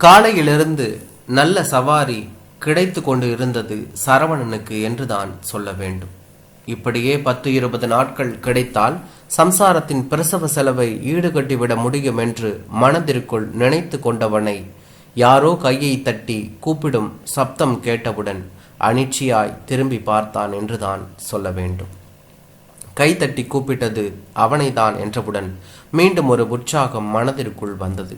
காலையிலிருந்து நல்ல சவாரி கிடைத்து கொண்டு இருந்தது சரவணனுக்கு என்றுதான் சொல்ல வேண்டும். இப்படியே பத்து இருபது நாட்கள் கிடைத்தால் சம்சாரத்தின் பிரசவ செலவை ஈடுகட்டிவிட முடியும் என்று மனதிற்குள் நினைத்து கொண்டவனை யாரோ கையை தட்டி கூப்பிடும் சப்தம் கேட்டவுடன் அனிச்சியாய் திரும்பி பார்த்தான் என்றுதான் சொல்ல வேண்டும். கை தட்டி கூப்பிட்டது அவனைதான் என்றவுடன் மீண்டும் ஒரு உற்சாகம் மனதிற்குள் வந்தது.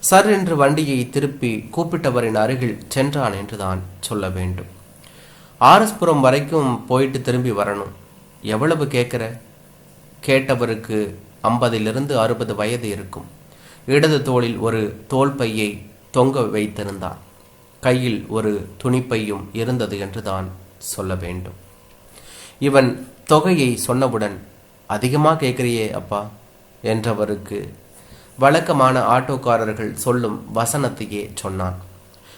சர் என்று வண்டியை திருப்பி கூப்பிட்டவரின் அருகில் சென்றான் என்றுதான் சொல்ல வேண்டும். ஆர்எஸ்புரம் வரைக்கும் போயிட்டு திரும்பி வரணும். எவ்வளவு கேட்குற? கேட்டவருக்கு ஐம்பதிலிருந்து அறுபது வயது இருக்கும். இடது தோளில் ஒரு தோல் பையை தொங்க வைத்திருந்தார் கையில் ஒரு துணிப்பையும் இருந்தது என்றுதான் சொல்ல வேண்டும். இவன் தொகையை சொன்னவுடன் அதிகமாக கேட்குறியே அப்பா என்றவருக்கு வழக்கமான ஆட்டோக்காரர்கள் சொல்லும் வசனத்தையே சொன்னான்.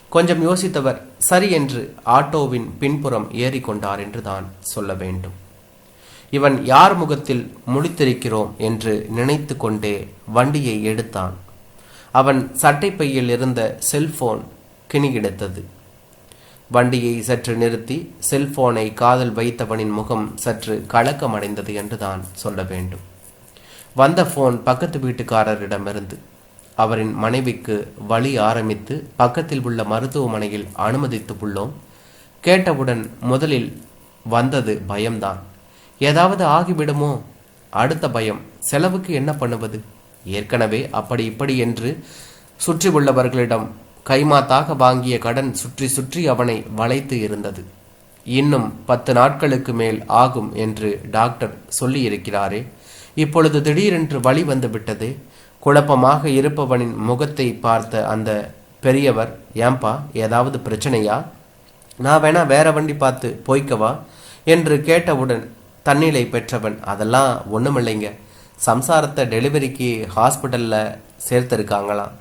கொஞ்சம் யோசித்தவர் சரி என்று ஆட்டோவின் பின்புறம் ஏறிக்கொண்டார் என்றுதான் சொல்ல வேண்டும். இவன் யார் முகத்தில் முழித்திருக்கிறோம் என்று நினைத்து கொண்டே வண்டியை எடுத்தான். அவன் சட்டைப்பையில் இருந்த செல்போன் கிணிகிடத்தது. வண்டியை சற்று நிறுத்தி செல்போனை காதல் வைத்தவனின் முகம் சற்று கலக்கமடைந்தது என்றுதான் சொல்ல வேண்டும். வந்த ஃபோன் பக்கத்து வீட்டுக்காரரிடமிருந்து. அவரின் மனைவிக்கு வழி ஆரம்பித்து பக்கத்தில் உள்ள மருத்துவமனையில் அனுமதித்து உள்ளோம். கேட்டவுடன் முதலில் வந்தது பயம்தான். ஏதாவது ஆகிவிடுமோ? அடுத்த பயம் செலவுக்கு என்ன பண்ணுவது? ஏற்கனவே அப்படி இப்படி என்று சுற்றி உள்ளவர்களிடம் கைமாத்தாக வாங்கிய கடன் சுற்றி சுற்றி அவனை வளைத்து இருந்தது. இன்னும் பத்து நாட்களுக்கு மேல் ஆகும் என்று டாக்டர் சொல்லியிருக்கிறாரே. இப்பொழுது திடீரென்று வழி வந்துவிட்டது. குழப்பமாக இருப்பவனின் முகத்தை பார்த்த அந்த பெரியவர் ஏம்பா ஏதாவது பிரச்சனையா? நான் வேணா வேற வண்டி பார்த்து போய்க்கவா என்று கேட்டவுடன் தன்னிலை பெற்றவன் அதெல்லாம் ஒன்றுமில்லைங்க சம்சாரத்தை டெலிவரிக்கு ஹாஸ்பிட்டலில் சேர்த்துருக்காங்களாம்.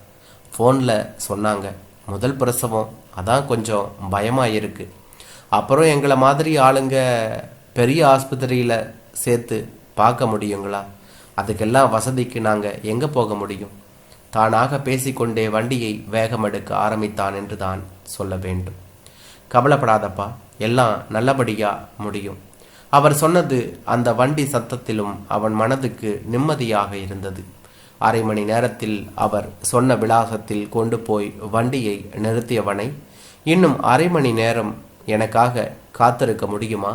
ஃபோனில் சொன்னாங்க. முதல் பிரசவம். அதான் கொஞ்சம் பயமாக இருக்குது அப்புறம் எங்களை மாதிரி ஆளுங்க பெரிய ஆஸ்பத்திரியில் சேர்த்து பார்க்க முடியுங்களா? அதுக்கெல்லாம் வசதிக்கு நாங்கள் எங்கே போக முடியும்? தானாக பேசிக்கொண்டே வண்டியை வேகமெடுக்க ஆரம்பித்தான் என்று தான் சொல்ல வேண்டும். கவலைப்படாதப்பா எல்லாம் நல்லபடியாக முடியும். அவர் சொன்னது அந்த வண்டி சத்தத்திலும் அவன் மனதுக்கு நிம்மதியாக இருந்தது. அரை மணி நேரத்தில் அவர் சொன்ன விலாசத்தில் கொண்டு போய் வண்டியை நிறுத்தியவனை இன்னும் அரை மணி நேரம் எனக்காக காத்திருக்க முடியுமா?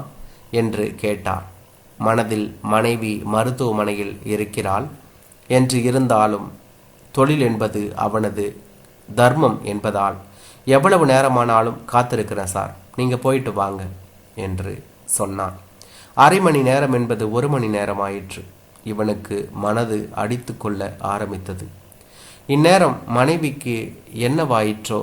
என்று கேட்டார் மனதில் மனைவி மருத்துவமனையில் இருக்கிறாள் என்று இருந்தாலும் தொழில் என்பது அவனது தர்மம் என்பதால் எவ்வளவு நேரமானாலும் காத்திருக்கிறேன் சார். நீங்கள் போயிட்டு வாங்க என்று சொன்னான். அரை மணி நேரம் என்பது ஒரு மணி நேரம் ஆயிற்று இவனுக்கு மனது அடித்து கொள்ள ஆரம்பித்தது. இந்நேரம் மனைவிக்கு என்னவாயிற்றோ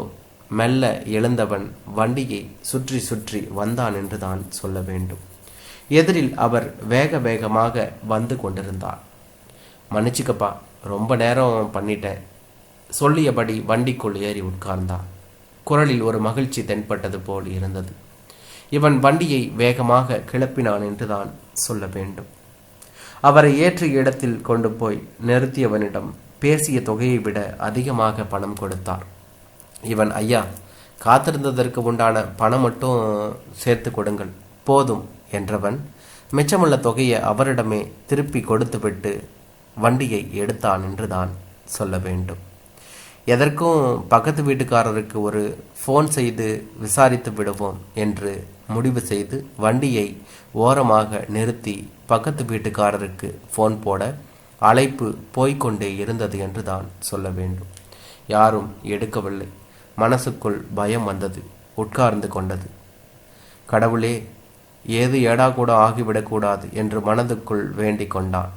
மெல்ல எழுந்தவன் வண்டியை சுற்றி சுற்றி வந்தான் என்றுதான் சொல்ல வேண்டும். எதிரில் அவர் வேக வேகமாக வந்து கொண்டிருந்தார் மன்னிச்சுக்கப்பா ரொம்ப நேரம் பண்ணிட்டேன் சொல்லியபடி வண்டிக்குள் ஏறி உட்கார்ந்தான். குரலில் ஒரு மகிழ்ச்சி தென்பட்டது போல் இருந்தது. இவன் வண்டியை வேகமாக கிளப்பினான் என்றுதான் சொல்ல வேண்டும். அவரை ஏற்றிய இடத்தில் கொண்டு போய் நிறுத்தியவனிடம் பேசிய தொகையை விட அதிகமாக பணம் கொடுத்தார். இவன் ஐயா காத்திருந்ததற்கு உண்டான பணம் மட்டும் சேர்த்து கொடுங்கள் போதும். என்றவன் மிச்சமுள்ள தொகையை அவரிடமே திருப்பி கொடுத்துவிட்டு வண்டியை எடுத்தான் என்றுதான் சொல்ல வேண்டும். எதற்கும் பக்கத்து வீட்டுக்காரருக்கு ஒரு ஃபோன் செய்து விசாரித்து விடுவோம் என்று முடிவு செய்து வண்டியை ஓரமாக நிறுத்தி பக்கத்து வீட்டுக்காரருக்கு ஃபோன் போட அழைப்பு போய்கொண்டே இருந்தது என்று தான் சொல்ல வேண்டும். யாரும் எடுக்கவில்லை. மனசுக்குள் பயம் வந்தது. உட்கார்ந்து கொண்டது. கடவுளே ஏது ஏடா கூட ஆகிவிடக்கூடாது என்று மனதுக்குள் வேண்டிக் கொண்டான்.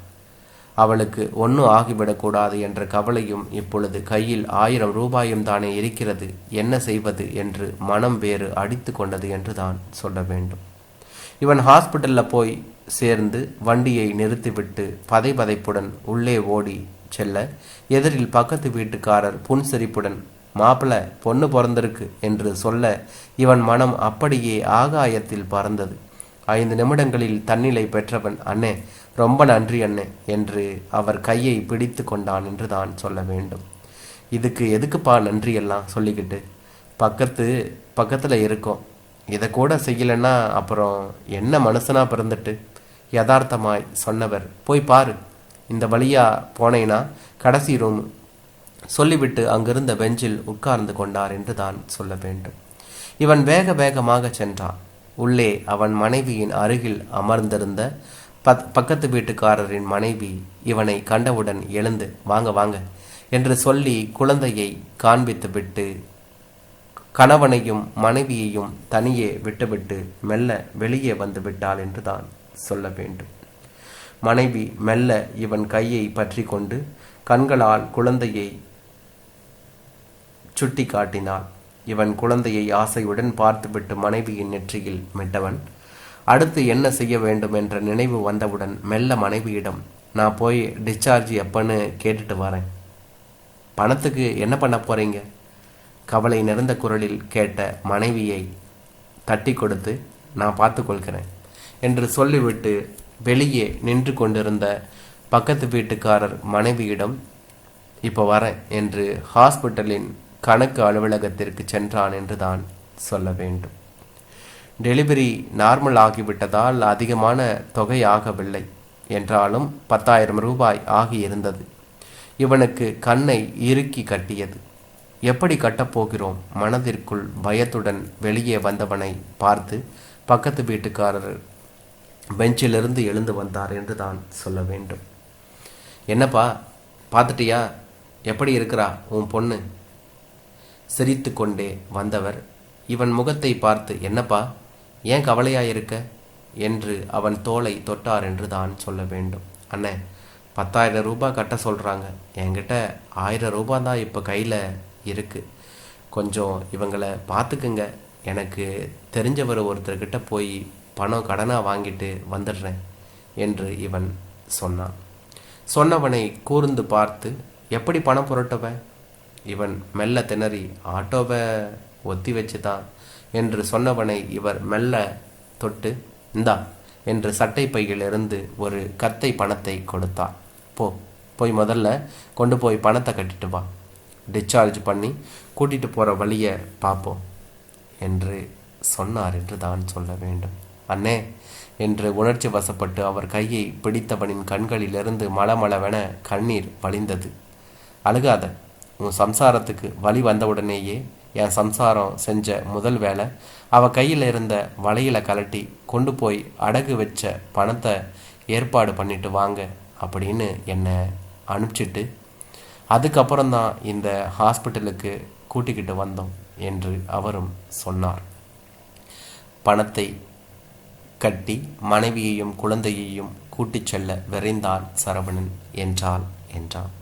அவளுக்கு ஒன்றும் ஆகிவிடக்கூடாது என்ற கவலையும் இப்பொழுது கையில் ஆயிரம் ரூபாயும் தானே இருக்கிறது என்ன செய்வது என்று மனம் வேறு அடித்து கொண்டது என்று தான் சொல்ல வேண்டும். இவன் ஹாஸ்பிட்டலில் போய் சேர்ந்து வண்டியை நிறுத்திவிட்டு பதை பதைப்புடன் உள்ளே ஓடி செல்ல எதிரில் பக்கத்து வீட்டுக்காரர் புன்சிரிப்புடன் மாப்பிள பொண்ணு பிறந்திருக்கு என்று சொல்ல இவன் மனம் அப்படியே ஆகாயத்தில் பறந்தது. ஐந்து நிமிடங்களில் தன்னிலை பெற்றவன் அண்ணே ரொம்ப நன்றி அண்ணே என்று அவர் கையை பிடித்து கொண்டான் என்று தான் சொல்ல வேண்டும். இதுக்கு எதுக்குப்பா நன்றி எல்லாம்? சொல்லிக்கிட்டு பக்கத்து பக்கத்தில் இருக்கோம். இதை கூட செய்யலைன்னா அப்புறம் என்ன மனசனாக பிறந்துட்டு? யதார்த்தமாய் சொன்னவர் போய் பாரு இந்த வழியாக போனேன்னா கடைசி ரூம் சொல்லிவிட்டு அங்கிருந்த பெஞ்சில் உட்கார்ந்து கொண்டார் என்று தான் சொல்ல வேண்டும். இவன் வேக வேகமாக சென்றான். உள்ளே அவன் மனைவியின் அருகில் அமர்ந்திருந்த பத் பக்கத்து வீட்டுக்காரரின் மனைவி இவனை கண்டவுடன் எழுந்து வாங்க வாங்க என்று சொல்லி குழந்தையை காண்பித்துவிட்டு கணவனையும் மனைவியையும் தனியே விட்டுவிட்டு மெல்ல வெளியே வந்து விட்டாள் என்று தான் சொல்ல வேண்டும். மனைவி மெல்ல இவன் கையை பற்றி கொண்டு கண்களால் குழந்தையை சுட்டி காட்டினாள் இவன் குழந்தையை ஆசையுடன் பார்த்துவிட்டு மனைவியின் நெற்றியில் மிட்டவன் அடுத்து என்ன செய்ய வேண்டும்? என்ற நினைவு வந்தவுடன் மெல்ல மனைவியிடம் நான் போய் டிஸ்சார்ஜ் எப்பன்னு கேட்டுட்டு வரேன். பணத்துக்கு என்ன பண்ண போறீங்க? கவலை நிறைந்த குரலில் கேட்ட மனைவியை தட்டி கொடுத்து நான் பார்த்துக்கொள்கிறேன் என்று சொல்லிவிட்டு வெளியே நின்று கொண்டிருந்த பக்கத்து வீட்டுக்காரர் மனைவியிடம் இப்போ வரேன் என்று ஹாஸ்பிட்டலின் கணக்கு அலுவலகத்திற்கு சென்றான் என்று தான் சொல்ல வேண்டும். டெலிவரி நார்மல் ஆகிவிட்டதால் அதிகமான தொகை ஆகவில்லை என்றாலும் பத்தாயிரம் ரூபாய் ஆகியிருந்தது. இவனுக்கு கண்ணை இறுக்கி கட்டியது. எப்படி கட்டப்போகிறோம் மனதிற்குள் பயத்துடன் வெளியே வந்தவனை பார்த்து பக்கத்து வீட்டுக்காரர் பெஞ்சிலிருந்து எழுந்து வந்தார் என்று தான் சொல்ல வேண்டும். என்னப்பா பார்த்துட்டியா? எப்படி இருக்கிறா உன் பொண்ணு? சிரித்து கொண்டே வந்தவர் இவன் முகத்தை பார்த்து என்னப்பா ஏன் கவலையாக இருக்க என்று அவன் தோலை தொட்டார் என்று தான் சொல்ல வேண்டும். அண்ணே பத்தாயிரம் ரூபாய் கட்ட சொல்கிறாங்க என்கிட்ட ஆயிரம் ரூபாய் தான் இப்போ கையில் இருக்குது கொஞ்சம் இவங்களை பார்த்துக்குங்க எனக்கு தெரிஞ்சவர் ஒருத்தர்கிட்ட போய் பணம் கடனாக வாங்கிட்டு வந்துடுறேன் என்று இவன் சொன்னான். சொன்னவனை கூர்ந்து பார்த்து எப்படி பணம் புரட்டுவேன் இவன் மெல்ல திணறி ஆட்டோவை ஒத்தி வச்சுதான் என்று சொன்னவனை இவர் மெல்ல தொட்டு இந்தா என்று சட்டை பையிலிருந்து ஒரு கத்தை பணத்தை கொடுத்தார் போ போய் முதல்ல கொண்டு போய் பணத்தை கட்டிட்டு வா. டிஸ்சார்ஜ் பண்ணி கூட்டிட்டு போகிற வழியை பார்ப்போம் என்று சொன்னார் என்று தான் சொல்ல வேண்டும். அண்ணே என்று உணர்ச்சி வசப்பட்டு அவர் கையை பிடித்தவனின் கண்களிலிருந்து மளமளவென கண்ணீர் வழிந்தது. அழுகாத உன் சம்சாரத்துக்கு வழி வந்தவுடனேயே என் சம்சாரம் செஞ்ச முதல் வேலை அவ கையில் இருந்த வலையில கலட்டி கொண்டு போய் அடகு வச்ச பணத்தை ஏற்பாடு பண்ணிட்டு வாங்க அப்படின்னு என்னை அனுப்பிச்சிட்டு அதுக்கப்புறம் தான் இந்த ஹாஸ்பிட்டலுக்கு கூட்டிக்கிட்டு வந்தோம் என்று அவரும் சொன்னார். பணத்தை கட்டி மனைவியையும் குழந்தையையும் கூட்டிச் செல்ல விரைந்தான் சரவணன் என்றால் என்றான்.